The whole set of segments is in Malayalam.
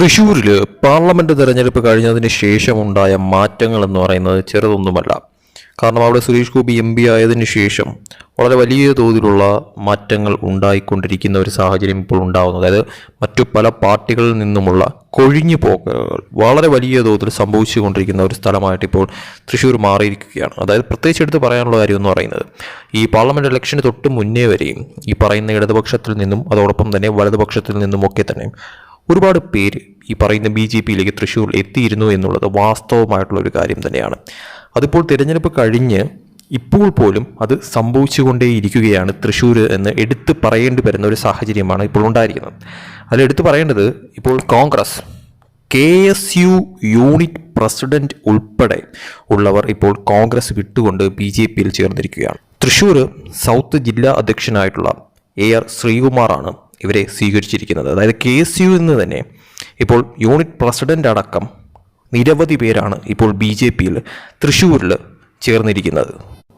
തൃശ്ശൂരിൽ പാർലമെന്റ് തെരഞ്ഞെടുപ്പ് കഴിഞ്ഞതിന് ശേഷമുണ്ടായ മാറ്റങ്ങൾ എന്ന് പറയുന്നത് ചെറുതൊന്നുമല്ല. കാരണം അവിടെ സുരേഷ് ഗോപി എം പി ആയതിനു ശേഷം വളരെ വലിയ തോതിലുള്ള മാറ്റങ്ങൾ ഉണ്ടായിക്കൊണ്ടിരിക്കുന്ന ഒരു സാഹചര്യം ഇപ്പോൾ ഉണ്ടാകുന്നു അതായത് മറ്റു പല പാർട്ടികളിൽ നിന്നുമുള്ള കൊഴിഞ്ഞു പോക്കുകൾ വളരെ വലിയ തോതിൽ സംഭവിച്ചുകൊണ്ടിരിക്കുന്ന ഒരു സ്ഥലമായിട്ട് ഇപ്പോൾ തൃശ്ശൂർ മാറിയിരിക്കുകയാണ്. അതായത് പ്രത്യേകിച്ച് എടുത്ത് പറയാനുള്ള കാര്യം എന്ന് പറയുന്നത് ഈ പാർലമെന്റ് ഇലക്ഷന് തൊട്ട് മുന്നേ വരെയും ഈ പറയുന്ന ഇടതുപക്ഷത്തിൽ നിന്നും അതോടൊപ്പം തന്നെ വലതുപക്ഷത്തിൽ നിന്നുമൊക്കെ തന്നെ ഒരുപാട് പേര് ഈ പറയുന്ന ബി ജെ പിയിലേക്ക് തൃശ്ശൂർ എത്തിയിരുന്നു എന്നുള്ളത് വാസ്തവമായിട്ടുള്ള ഒരു കാര്യം തന്നെയാണ്. അതിപ്പോൾ തിരഞ്ഞെടുപ്പ് കഴിഞ്ഞ് ഇപ്പോൾ പോലും അത് സംഭവിച്ചുകൊണ്ടേയിരിക്കുകയാണ് തൃശ്ശൂർ എന്ന് എടുത്തു പറയേണ്ടി വരുന്ന ഒരു സാഹചര്യമാണ് ഇപ്പോൾ ഉണ്ടായിരിക്കുന്നത്. അതിൽ എടുത്തു പറയേണ്ടത് ഇപ്പോൾ Congress K S U unit president ഉൾപ്പെടെ ഉള്ളവർ ഇപ്പോൾ കോൺഗ്രസ് വിട്ടുകൊണ്ട് ബി ജെ പിയിൽ ചേർന്നിരിക്കുകയാണ്. തൃശ്ശൂർ സൗത്ത് ജില്ലാ അധ്യക്ഷനായിട്ടുള്ള എ ആർ ശ്രീകുമാറാണ് ഇവരെ സ്വീകരിച്ചിരിക്കുന്നത്. അതായത് കെ എസ് യു എന്ന് തന്നെ ഇപ്പോൾ യൂണിറ്റ് പ്രസിഡന്റ് അടക്കം നിരവധി പേരാണ് ഇപ്പോൾ ബി ജെ പിയിൽ തൃശ്ശൂരിൽ ചേർന്നിരിക്കുന്നത്.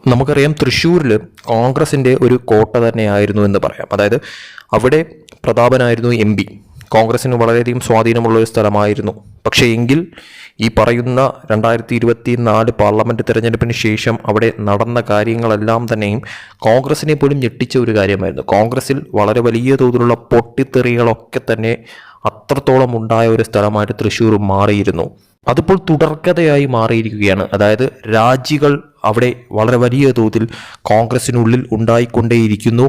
നമുക്കറിയാം തൃശ്ശൂരിൽ കോൺഗ്രസിന്റെ ഒരു കോട്ട തന്നെയായിരുന്നു എന്ന് പറയാം. അതായത് അവിടെ പ്രതാപനായിരുന്നു എം പി. കോൺഗ്രസിന് വളരെയധികം സ്വാധീനമുള്ള ഒരു സ്ഥലമായിരുന്നു. പക്ഷേ എങ്കിൽ ഈ പറയുന്ന രണ്ടായിരത്തി ഇരുപത്തി നാല് പാർലമെന്റ് തിരഞ്ഞെടുപ്പിന് ശേഷം അവിടെ നടന്ന കാര്യങ്ങളെല്ലാം തന്നെയും കോൺഗ്രസിനെ പോലും ഞെട്ടിച്ച ഒരു കാര്യമായിരുന്നു. കോൺഗ്രസിൽ വളരെ വലിയ തോതിലുള്ള പൊട്ടിത്തെറികളൊക്കെ തന്നെ അത്രത്തോളം ഉണ്ടായ ഒരു സ്ഥലമായിട്ട് തൃശ്ശൂർ മാറിയിരുന്നു. അതിപ്പോൾ തുടർക്കഥയായി മാറിയിരിക്കുകയാണ്. അതായത് രാജികൾ അവിടെ വളരെ വലിയ തോതിൽ കോൺഗ്രസിനുള്ളിൽ ഉണ്ടായിക്കൊണ്ടേയിരിക്കുന്നു.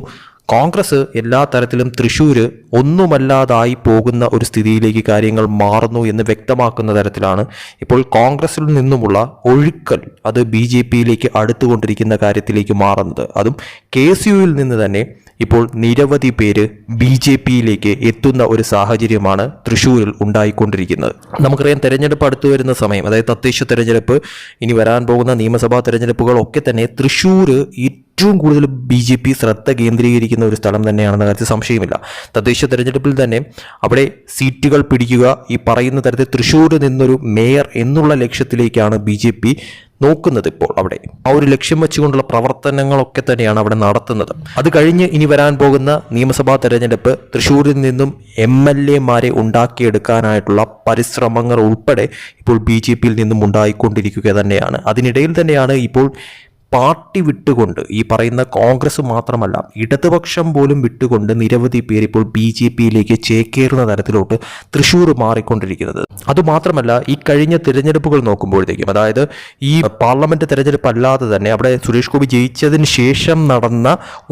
കോൺഗ്രസ് എല്ലാ തരത്തിലും തൃശ്ശൂർ ഒന്നുമല്ലാതായി പോകുന്ന ഒരു സ്ഥിതിയിലേക്ക് കാര്യങ്ങൾ മാറുന്നു എന്ന് വ്യക്തമാക്കുന്ന തരത്തിലാണ് ഇപ്പോൾ കോൺഗ്രസിൽ നിന്നുമുള്ള ഒഴുക്കൽ അത് ബി ജെ പിയിലേക്ക് അടുത്തുകൊണ്ടിരിക്കുന്ന കാര്യത്തിലേക്ക് മാറുന്നത്. അതും കെ എസ് യുവിൽ നിന്ന് തന്നെ ഇപ്പോൾ നിരവധി പേര് ബി ജെ പിയിലേക്ക് എത്തുന്ന ഒരു സാഹചര്യമാണ് തൃശ്ശൂരിൽ ഉണ്ടായിക്കൊണ്ടിരിക്കുന്നത്. നമുക്കറിയാം തെരഞ്ഞെടുപ്പ് അടുത്തു വരുന്ന സമയം അതായത് തദ്ദേശ തെരഞ്ഞെടുപ്പ് ഇനി വരാൻ പോകുന്ന നിയമസഭാ തെരഞ്ഞെടുപ്പുകളൊക്കെ തന്നെ തൃശ്ശൂർ ഏറ്റവും കൂടുതൽ ബി ജെ പി ശ്രദ്ധ കേന്ദ്രീകരിക്കുന്ന ഒരു സ്ഥലം തന്നെയാണെന്ന കാര്യത്തിൽ സംശയമില്ല. തദ്ദേശ തെരഞ്ഞെടുപ്പിൽ തന്നെ അവിടെ സീറ്റുകൾ പിടിക്കുക ഈ പറയുന്ന തരത്തിൽ തൃശ്ശൂരിൽ നിന്നൊരു മേയർ എന്നുള്ള ലക്ഷ്യത്തിലേക്കാണ് ബി ജെ പി നോക്കുന്നത് ഇപ്പോൾ അവിടെ. ആ ഒരു ലക്ഷ്യം വെച്ചുകൊണ്ടുള്ള പ്രവർത്തനങ്ങളൊക്കെ തന്നെയാണ് അവിടെ നടത്തുന്നത്. അത് കഴിഞ്ഞ് ഇനി വരാൻ പോകുന്ന നിയമസഭാ തെരഞ്ഞെടുപ്പ് തൃശ്ശൂരിൽ നിന്നും എം എൽ എമാരെ ഉണ്ടാക്കിയെടുക്കാനായിട്ടുള്ള പരിശ്രമങ്ങൾ ഉൾപ്പെടെ ഇപ്പോൾ ബി ജെ പിയിൽ നിന്നും ഉണ്ടായിക്കൊണ്ടിരിക്കുക തന്നെയാണ്. അതിനിടയിൽ തന്നെയാണ് ഇപ്പോൾ പാർട്ടി വിട്ടുകൊണ്ട് ഈ പറയുന്ന കോൺഗ്രസ് മാത്രമല്ല ഇടതുപക്ഷം പോലും വിട്ടുകൊണ്ട് നിരവധി പേർ ഇപ്പോൾ ബി ജെ പിയിലേക്ക് ചേക്കേറുന്ന തരത്തിലോട്ട് തൃശ്ശൂർ മാറിക്കൊണ്ടിരിക്കുന്നത്. അതുമാത്രമല്ല ഈ കഴിഞ്ഞ തിരഞ്ഞെടുപ്പുകൾ നോക്കുമ്പോഴത്തേക്കും അതായത് ഈ പാർലമെന്റ് തിരഞ്ഞെടുപ്പ് അല്ലാതെ തന്നെ അവിടെ സുരേഷ് ഗോപി ജയിച്ചതിന് ശേഷം നടന്ന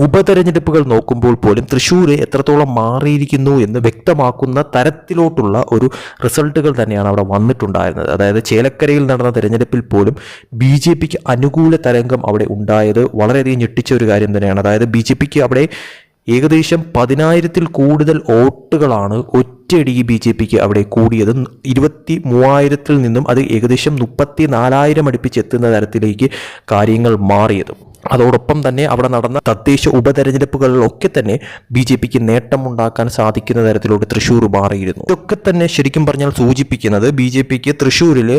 ഉപതെരഞ്ഞെടുപ്പുകൾ നോക്കുമ്പോൾ പോലും തൃശ്ശൂർ എത്രത്തോളം മാറിയിരിക്കുന്നു എന്ന് വ്യക്തമാക്കുന്ന തരത്തിലോട്ടുള്ള ഒരു റിസൾട്ടുകൾ തന്നെയാണ് അവിടെ വന്നിട്ടുണ്ടായിരുന്നത്. അതായത് ചേലക്കരയിൽ നടന്ന തിരഞ്ഞെടുപ്പിൽ പോലും ബി ജെ പിക്ക് അനുകൂല തരംഗം അവിടെ ഉണ്ടായത് വളരെയധികം ഞെട്ടിച്ച ഒരു കാര്യം തന്നെയാണ്. അതായത് ബി ജെ പിക്ക് അവിടെ ഏകദേശം പതിനായിരത്തിൽ കൂടുതൽ വോട്ടുകളാണ് ഒറ്റയടി ബി ജെ പിക്ക് അവിടെ കൂടിയത്. ഇരുപത്തി മൂവായിരത്തിൽ നിന്നും അത് ഏകദേശം മുപ്പത്തി നാലായിരം അടുപ്പിച്ചെത്തുന്ന തരത്തിലേക്ക് കാര്യങ്ങൾ മാറിയത്. അതോടൊപ്പം തന്നെ അവിടെ നടന്ന തദ്ദേശ ഉപതെരഞ്ഞെടുപ്പുകളിലൊക്കെ തന്നെ ബി ജെ പിക്ക് നേട്ടമുണ്ടാക്കാൻ സാധിക്കുന്ന തരത്തിലോട്ട് തൃശ്ശൂർ മാറിയിരുന്നു. ഇതൊക്കെ തന്നെ ശരിക്കും പറഞ്ഞാൽ സൂചിപ്പിക്കുന്നത് ബി ജെ പിക്ക് തൃശ്ശൂരിൽ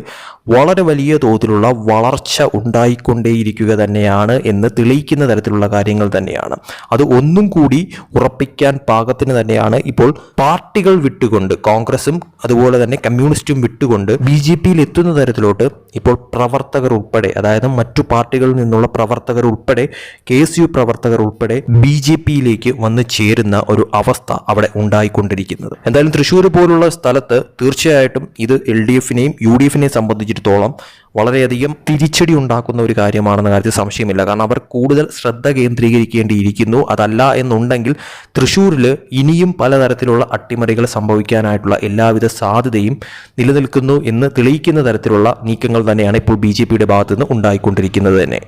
വളരെ വലിയ തോതിലുള്ള വളർച്ച ഉണ്ടായിക്കൊണ്ടേയിരിക്കുക തന്നെയാണ് എന്ന് തെളിയിക്കുന്ന തരത്തിലുള്ള കാര്യങ്ങൾ തന്നെയാണ്. അത് ഒന്നും കൂടി ഉറപ്പിക്കാൻ പാകത്തിന് തന്നെയാണ് ഇപ്പോൾ പാർട്ടികൾ വിട്ടുകൊണ്ട് കോൺഗ്രസും അതുപോലെ തന്നെ കമ്മ്യൂണിസ്റ്റും വിട്ടുകൊണ്ട് ബി ജെ പിയിൽ എത്തുന്ന തരത്തിലോട്ട് ഇപ്പോൾ പ്രവർത്തകർ ഉൾപ്പെടെ അതായത് മറ്റു പാർട്ടികളിൽ നിന്നുള്ള പ്രവർത്തകർ ഉൾപ്പെടെ കെ എസ് യു പ്രവർത്തകർ ഉൾപ്പെടെ ബി ജെ പിയിലേക്ക് വന്ന് ചേരുന്ന ഒരു അവസ്ഥ അവിടെ ഉണ്ടായിക്കൊണ്ടിരിക്കുന്നത്. എന്തായാലും തൃശ്ശൂർ പോലുള്ള സ്ഥലത്ത് തീർച്ചയായിട്ടും ഇത് എൽ ഡി എഫിനെയും യു ഡി എഫിനെയും സംബന്ധിച്ചിടത്തോളം വളരെയധികം തിരിച്ചടി ഉണ്ടാക്കുന്ന ഒരു കാര്യമാണെന്ന കാര്യത്തിൽ സംശയമില്ല. കാരണം അവർ കൂടുതൽ ശ്രദ്ധ കേന്ദ്രീകരിക്കേണ്ടിയിരിക്കുന്നു. അതല്ല എന്നുണ്ടെങ്കിൽ തൃശ്ശൂരിൽ ഇനിയും പലതരത്തിലുള്ള അട്ടിമറികൾ സംഭവിക്കാനായിട്ടുള്ള എല്ലാവിധ സാധ്യതയും നിലനിൽക്കുന്നു എന്ന് തെളിയിക്കുന്ന തരത്തിലുള്ള നീക്കങ്ങൾ തന്നെയാണ് ഇപ്പോൾ ബി ഭാഗത്തുനിന്ന് ഉണ്ടായിക്കൊണ്ടിരിക്കുന്നത് തന്നെ.